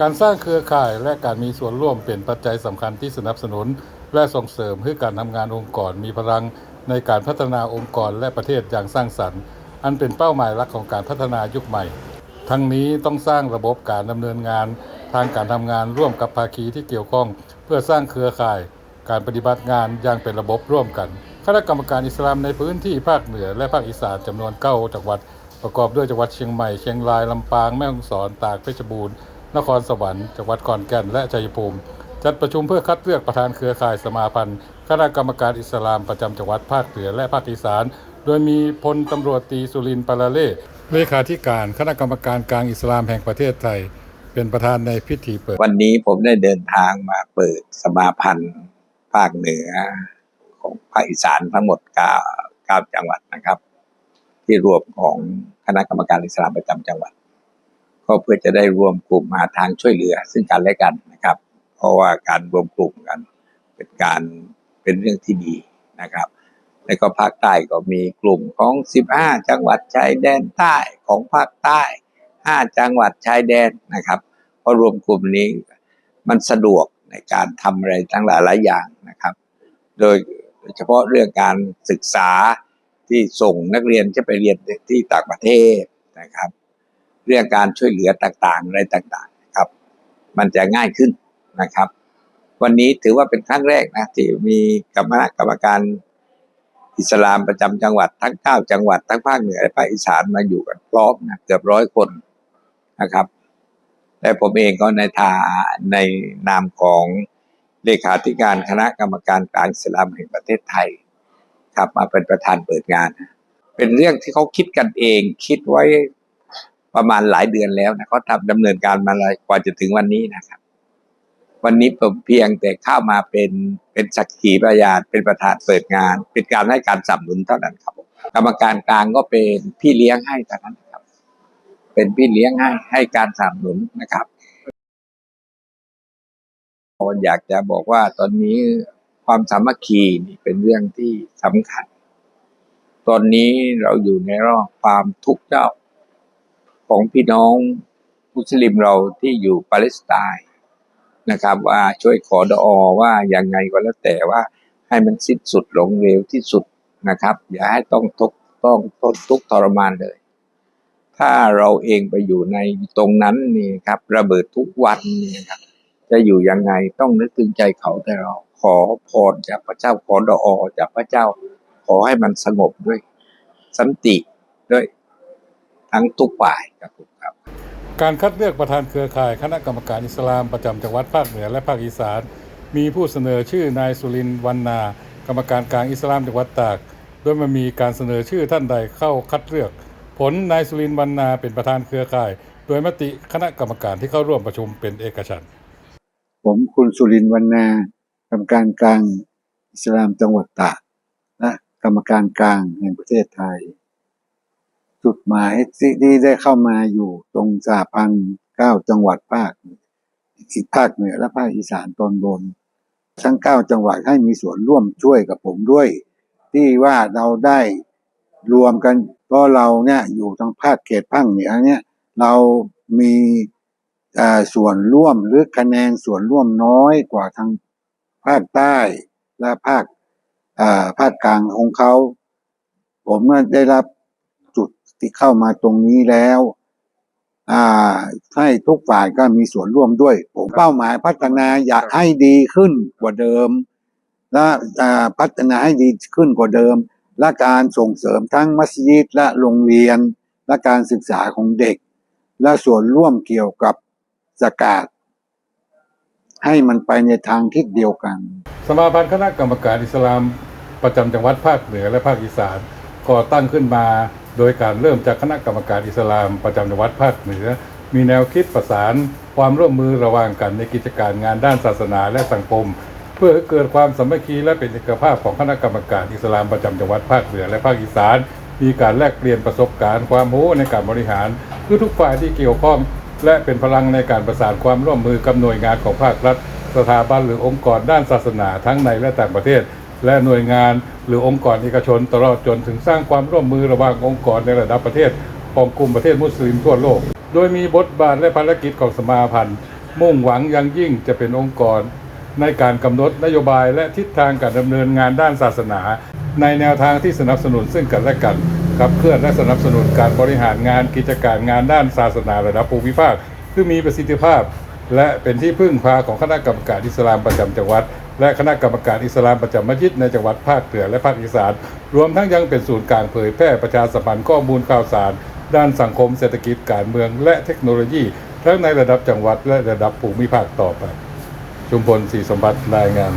การสร้างเครือข่ายและการมีส่วนร่วมเป็นปัจจัยสำคัญที่สนับสนุน และส่งเสริมให้การทำงานองค์กรมีพลังในการพัฒนาองค์กรและประเทศอย่างสร้างสรรค์ อันเป็นเป้าหมายหลักของการพัฒนายุคใหม่ ทั้งนี้ต้องสร้างระบบการดำเนินงาน ทางการทำงานร่วมกับภาคีที่เกี่ยวข้อง เพื่อสร้างเครือข่าย การปฏิบัติงานอย่างเป็นระบบร่วมกันคณะกรรมการอิสลามในพื้นที่ภาคเหนือและภาคอีสานจำนวน9จังหวัด ประกอบด้วยจังหวัดเชียงใหม่เชียงรายลำปางแม่ฮ่องสอนตากเพชรบูรณ์ นครสวรรค์จังหวัดขอนแก่นและชัยภูมิ จัดประชุมเพื่อคัดเลือกประธานเครือข่ายสมาพันธ์คณะกรรมการอิสลามประจำจังหวัดภาคเหนือและภาคอีสาน โดยมีพลตำรวจตรีสุรินทร์ปาลาเล่เลขาธิการคณะกรรมการกลางอิสลามแห่งประเทศไทย เป็นประธานในพิธีเปิด วันนี้ผมได้เดินทางมาเปิดสมาพันธ์ภาคเหนือของภาคอีสานทั้งหมดเก้าเก้าจังหวัดนะครับ ที่รวมของคณะกรรมการอิสลามประจำจังหวัด ก็เพื่อจะได้รวมกลุ่มหาทางช่วยเหลือ ซึ่งกันและกันนะครับ เพราะว่าการรวมกลุ่มกัน เป็นการเป็นเรื่องที่ดีนะครับ แล้วก็ภาคใต้ก็มีกลุ่มของ 15 จังหวัดชายแดนใต้ของภาคใต้ 5 จังหวัดชายแดนนะครับพอรวมกลุ่มนี้มันสะดวกในการทำอะไรทั้งหลายหลายอย่างนะครับ โดยเฉพาะเรื่องการศึกษาที่ส่งนักเรียนจะไปเรียนที่ต่างประเทศนะครับ เรื่องการช่วยเหลือต่างๆอะไรต่างๆครับ มันจะง่ายขึ้นนะครับ วันนี้ถือว่าเป็นครั้งแรกนะที่มีกรรมกรรมการอิสลามประจำจังหวัดทั้งเก้าจังหวัดทั้งภาคเหนือและภาคอีสานมาอยู่กันพร้อมนะเกือบร้อยคนนะครับและผมเองก็ในทาในนามของเลขาธิการคณะกรรมการกางอิสลามแห่งประเทศไทย ครับมาเป็นประธานเปิดงาน เป็นเรื่องที่เขาคิดกันเองคิดไว้ ประมาณหลายเดือนแล้วนะเขาทำดำเนินการมาเลยกว่าจะถึงวันนี้นะครับ วันนี้ผมเพียงแต่เข้ามาเป็นเป็นสักขีพยานเป็นประธานเปิดงาน เป็นการให้การสนับสนุนเท่านั้นครับ กรรมการกลางก็เป็นพี่เลี้ยงให้เท่านั้นครับ เป็นพี่เลี้ยงให้ให้การสนับสนุนนะครับอยากจะบอกว่าตอนนี้ความสามัคคีนี่เป็นเรื่องที่สำคัญ ตอนนี้เราอยู่ในรอบความทุกข์เจ้า ของพี่น้องมุสลิมเราที่อยู่ปาเลสไตน์นะครับ ว่าช่วยขอดอว่าอยังไงก็แล้วแต่ว่าให้มันสิ้นสุดลงเร็วที่สุดนะครับ อย่าให้ต้องทุกต้องทนทุกทรมานเลย ถ้าเราเองไปอยู่ในตรงนั้นนี่ครับ ระเบิดทุกวันนี่ครับ จะอยู่ยังไงต้องนึกถึงใจเขาแต่เราขอพรจากพระเจ้าขอดอจากพระเจ้า ขอให้มันสงบด้วย สันติด้วย ทั้งทุกฝ่ายครับผมครับ การคัดเลือกประธานเครือข่ายคณะกรรมการอิสลามประจำจังหวัดภาคเหนือและภาคอีสาน มีผู้เสนอชื่อนายสุรินทร์วันนา กรรมการกลางอิสลามจังหวัดตาก โดยมันมีการเสนอชื่อท่านใดเข้าคัดเลือก ผลนายสุรินทร์วันนาเป็นประธานเครือข่าย โดยมติคณะกรรมการที่เข้าร่วมประชุมเป็นเอกฉันท์ผมคุณสุรินทร์วรรณากรรมการกลางอิสลามจังหวัดตากและกรรมการกลางแห่งประเทศไทย จุดหมายที่ที่ได้เข้ามาอยู่ตรงสาพันเก้าจังหวัดภาคอีกภาคเหนือและภาคอีสานตอนบน ทั้งเก้าจังหวัดให้มีส่วนร่วมช่วยกับผมด้วย ที่ว่าเราได้รวมกันเพราะเราเนี่ยอยู่ทางภาคเขตภาคเหนือเนี่ยเรามีส่วนร่วมหรือคะแนนส่วนร่วมน้อยกว่าทางภาคใต้และภาคภาคกลางของเขา ผมก็ได้รับ ที่เข้ามาตรงนี้แล้ว อ่า ให้ทุกฝ่ายก็มีส่วนร่วมด้วย ผมเป้าหมายพัฒนาอยากให้ดีขึ้นกว่าเดิม และอ่าพัฒนาให้ดีขึ้นกว่าเดิม และการส่งเสริมทั้งมัสยิดและโรงเรียน และการศึกษาของเด็ก และส่วนร่วมเกี่ยวกับสกาดให้มันไปในทางทิศเดียวกัน สมาพันธ์คณะกรรมการอิสลามประจำจังหวัดภาคเหนือและภาคอีสานก่อตั้งขึ้นมา โดยการเริ่มจากคณะกรรมการอิสลามประจำจังหวัดภาคเหนือ มีแนวคิดประสานความร่วมมือระหว่างกันในกิจการงานด้านศาสนาและสังคม เพื่อให้เกิดความสามัคคีและเป็นเอกภาพของคณะกรรมการอิสลามประจำจังหวัดภาคเหนือและภาคอีสาน มีการแลกเปลี่ยนประสบการณ์ความรู้ในการบริหารคือทุกฝ่ายที่เกี่ยวข้อง และเป็นพลังในการประสานความร่วมมือกับหน่วยงานของภาครัฐ สถาบันหรือองค์กรด้านศาสนาทั้งในและต่างประเทศ และหน่วยงาน หรือองค์กรเอกชนตลอดจนถึงสร้างความร่วมมือระหว่างองค์กรในระดับประเทศของกลุ่มประเทศมุสลิมทั่วโลก โดยมีบทบาทและภารกิจของสมาพันธ์ มุ่งหวังอยังยิ่งจะเป็นองค์กร ในการกำหนดนโยบายและทิศทางการดำเนินงานด้านศาสนา ในแนวทางที่สนับสนุนซึ่งกันและกันขับเคลื่อนและสนับสนุนการบริหารงานกิจการงานด้านศาสนาระดับภูมิภาคที่มีประสิทธิภาพ และเป็นที่พึ่งพาของคณะกรรมการอิสลามประจำจังหวัด และคณะกรรมการอิสลามประจำมัสยิดในจังหวัดภาคเหนือและภาคอีสาน รวมทั้งยังเป็นศูนย์กลางเผยแพร่ประชาสัมพันธ์ข้อมูลข่าวสาร ด้านสังคมเศรษฐกิจการเมืองและเทคโนโลยี ทั้งในระดับจังหวัดและระดับภูมิภาคต่อไป ชุมพลศรีสมบัติรายงาน